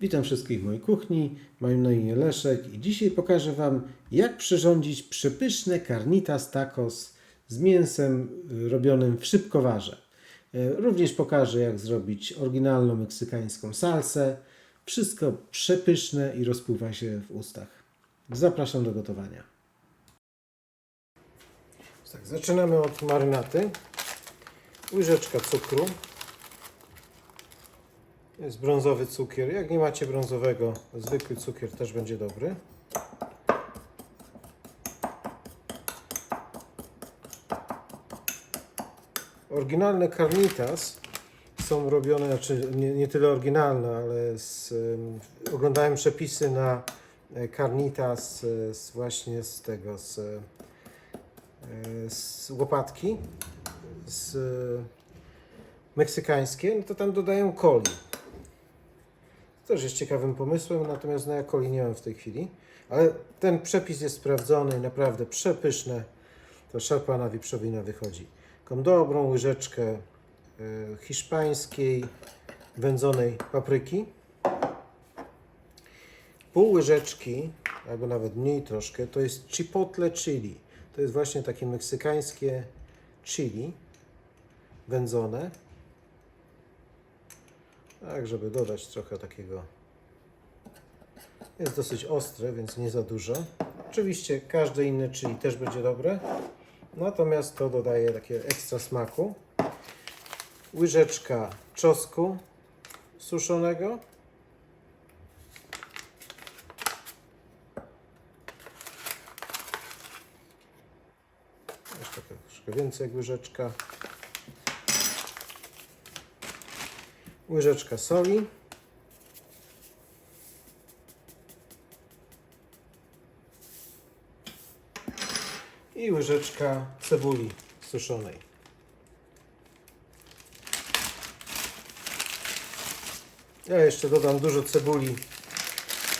Witam wszystkich w mojej kuchni. Mam na imię Leszek i dzisiaj pokażę Wam, jak przyrządzić przepyszne carnitas tacos z mięsem y, robionym w szybkowarze. Y, Również pokażę, jak zrobić oryginalną meksykańską salsę. Wszystko przepyszne i rozpływa się w ustach. Zapraszam do gotowania. Tak, zaczynamy od marynaty. Łyżeczka cukru. Jest brązowy cukier. Jak nie macie brązowego, zwykły cukier też będzie dobry. Oryginalne carnitas są robione, znaczy nie, nie tyle oryginalne, ale z, em, oglądałem przepisy na e, carnitas e, z, właśnie z tego, z, e, z łopatki, z meksykańskie, no to tam dodają coli. Też jest ciekawym pomysłem, natomiast no ja coli nie mam w tej chwili. Ale ten przepis jest sprawdzony i naprawdę przepyszne. To szarpana wieprzowina wychodzi. Taką dobrą łyżeczkę e, hiszpańskiej wędzonej papryki. Pół łyżeczki, albo nawet mniej troszkę, to jest chipotle chili. To jest właśnie takie meksykańskie chili wędzone. Tak, żeby dodać trochę takiego. Jest dosyć ostre, więc nie za dużo. Oczywiście każde inne chili też będzie dobre. Natomiast to dodaje takie ekstra smaku. Łyżeczka czosnku suszonego. Jeszcze troszkę więcej łyżeczka. Łyżeczka soli, i łyżeczka cebuli suszonej. Ja jeszcze dodam dużo cebuli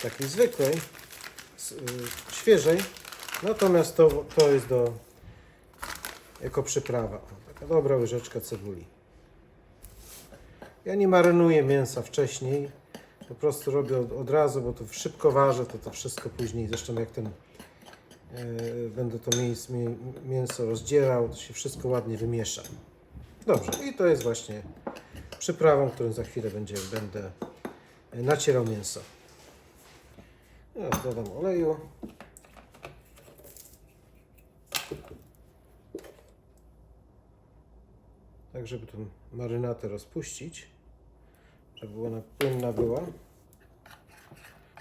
takiej zwykłej, y, świeżej, natomiast to, to jest do jako przyprawa. Taka dobra łyżeczka cebuli. Ja nie marynuję mięsa wcześniej, po prostu robię od, od razu, bo to szybko ważę, to to wszystko później, zresztą jak ten e, będę to mięs, mię, mięso rozdzierał, to się wszystko ładnie wymiesza. Dobrze, i to jest właśnie przyprawą, którą za chwilę będzie, będę e, nacierał mięso. Teraz dodam oleju. Tak, żeby tą marynatę rozpuścić żeby ona płynna była.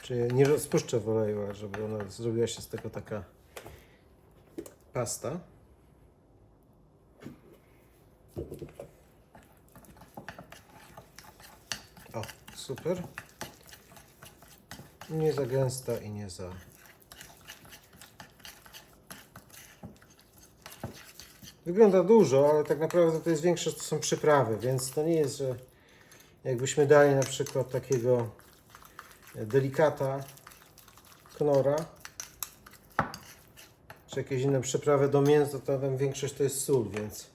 Czy nie rozpuszczę w oleju, ale żeby ona zrobiła się z tego taka pasta. O, super. Nie za gęsta i nie za... Wygląda dużo, ale tak naprawdę to jest większość to są przyprawy, więc to nie jest, że Jakbyśmy dali na przykład takiego delikata knora, czy jakieś inne przyprawy do mięsa, to tam większość to jest sól, więc,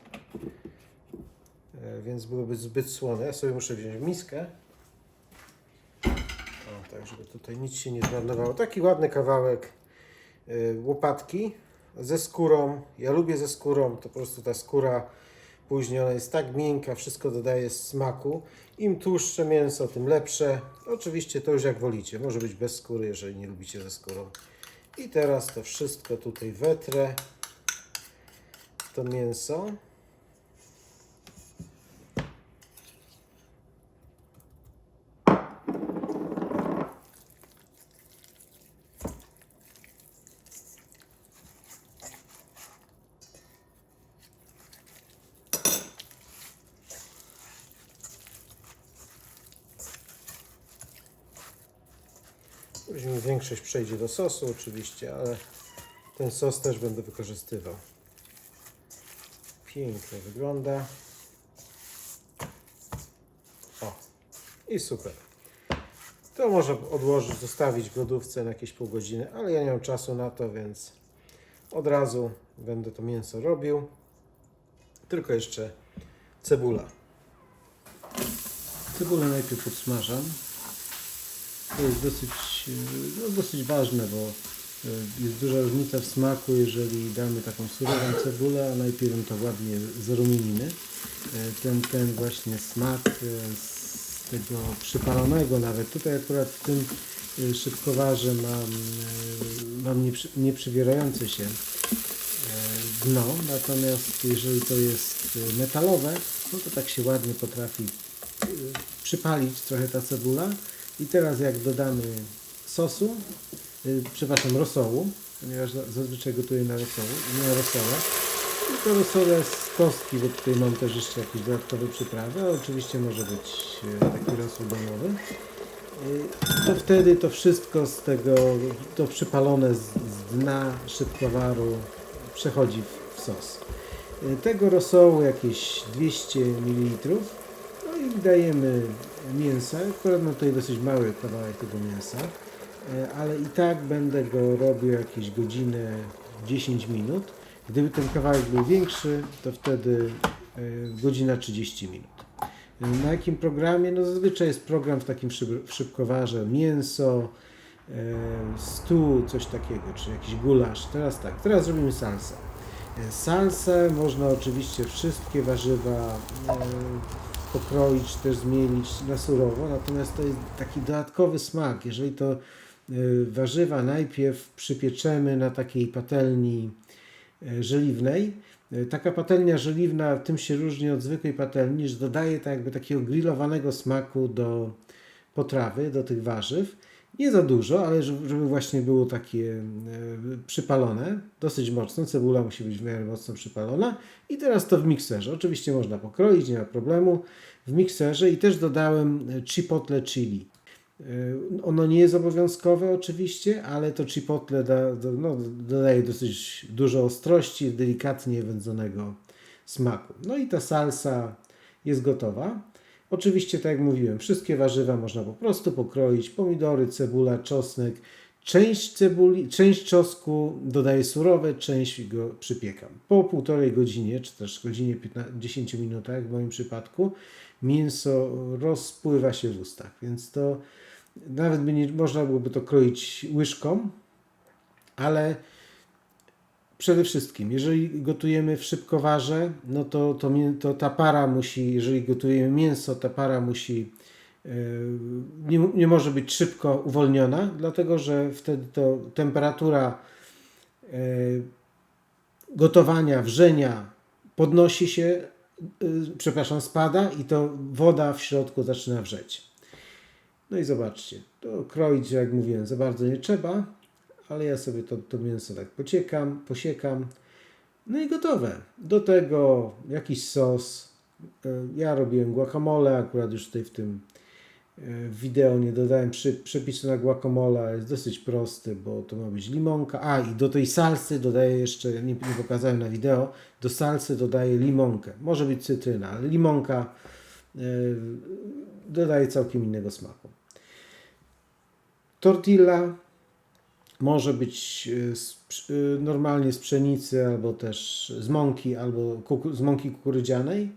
e, więc byłoby zbyt słone. Ja sobie muszę wziąć miskę. O, tak, żeby tutaj nic się nie zmarnowało. Taki ładny kawałek e, łopatki ze skórą. Ja lubię ze skórą, to po prostu ta skóra Później ona jest tak miękka, wszystko dodaje smaku. Im tłuszcze mięso, tym lepsze. Oczywiście to już jak wolicie. Może być bez skóry, jeżeli nie lubicie ze skórą. I teraz to wszystko tutaj wetrę to mięso. Później większość przejdzie do sosu oczywiście, ale ten sos też będę wykorzystywał. Pięknie wygląda. O, i super. To można odłożyć, zostawić w lodówce na jakieś pół godziny, ale ja nie mam czasu na to, więc od razu będę to mięso robił. Tylko jeszcze cebula. Cebulę najpierw podsmażam. To jest dosyć, no, dosyć ważne, bo e, jest duża różnica w smaku, jeżeli damy taką surową cebulę, a najpierw to ładnie zarumienimy. E, Ten, ten właśnie smak e, z tego przypalonego nawet. Tutaj akurat w tym szybkowarze mam, mam nieprzy, nieprzywierające się dno, natomiast jeżeli to jest metalowe, no to tak się ładnie potrafi przypalić trochę ta cebula. I teraz jak dodamy sosu, y, przepraszam, rosołu, ponieważ za- zazwyczaj gotuję na rosołu, na rosole. To rosole z kostki, bo tutaj mam też jeszcze jakieś dodatkowe przyprawy, oczywiście może być y, taki rosół domowy. Y, To wtedy to wszystko z tego, to przypalone z, z dna szybkowaru przechodzi w, w sos. Tego rosołu jakieś 200 ml. Dajemy mięsa. Akurat mam tutaj dosyć mały kawałek tego mięsa, e, ale i tak będę go robił jakieś godzinę, 10 minut. Gdyby ten kawałek był większy, to wtedy e, godzina 30 minut. E, Na jakim programie? No zazwyczaj jest program w takim szybkowarze mięso, stół, coś takiego, czy jakiś gulasz. Teraz tak, teraz robimy salsa. E, Salsę można oczywiście wszystkie warzywa pokroić, też zmielić na surowo, natomiast to jest taki dodatkowy smak. Jeżeli to e, warzywa najpierw przypieczemy na takiej patelni e, żeliwnej, e, taka patelnia żeliwna tym się różni od zwykłej patelni, że dodaje tak jakby takiego grillowanego smaku do potrawy, do tych warzyw. Nie za dużo, ale żeby właśnie było takie e, przypalone, dosyć mocno. Cebula musi być w miarę mocno przypalona. I teraz to w mikserze. Oczywiście można pokroić, nie ma problemu. W mikserze i też dodałem e, chipotle chili. E, Ono nie jest obowiązkowe oczywiście, ale to chipotle da, no, dodaje dosyć dużo ostrości, delikatnie wędzonego smaku. No i ta salsa jest gotowa. Oczywiście, tak jak mówiłem, wszystkie warzywa można po prostu pokroić. Pomidory, cebula, czosnek. Część cebuli, część czosnku dodaję surowe, część go przypiekam. Po półtorej godzinie, czy też godzinie 15, 10 minutach w moim przypadku, mięso rozpływa się w ustach, więc to nawet by nie, można byłoby to kroić łyżką, ale przede wszystkim, jeżeli gotujemy w szybkowarze, no to, to, to ta para musi, jeżeli gotujemy mięso, ta para musi, e, nie, nie może być szybko uwolniona, dlatego że wtedy to temperatura e, gotowania, wrzenia podnosi się, e, przepraszam, spada i to woda w środku zaczyna wrzeć. No i zobaczcie, to kroić, jak mówiłem, za bardzo nie trzeba, ale ja sobie to, to mięso tak pociekam, posiekam. No i gotowe. Do tego jakiś sos. E, Ja robiłem guacamole, akurat już tutaj w tym e, wideo nie dodałem przy, przepisu na guacamole, jest dosyć prosty, bo to ma być limonka. A i do tej salsy dodaję jeszcze, nie, nie pokazałem na wideo, do salsy dodaję limonkę. Może być cytryna, ale limonka e, dodaje całkiem innego smaku. Tortilla może być y, y, normalnie z pszenicy, albo też z mąki, albo z mąki kukurydzianej.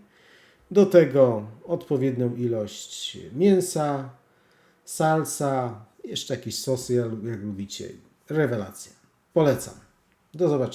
Do tego odpowiednią ilość mięsa, salsa, jeszcze jakieś sosy, jak lubicie. Rewelacja. Polecam. Do zobaczenia.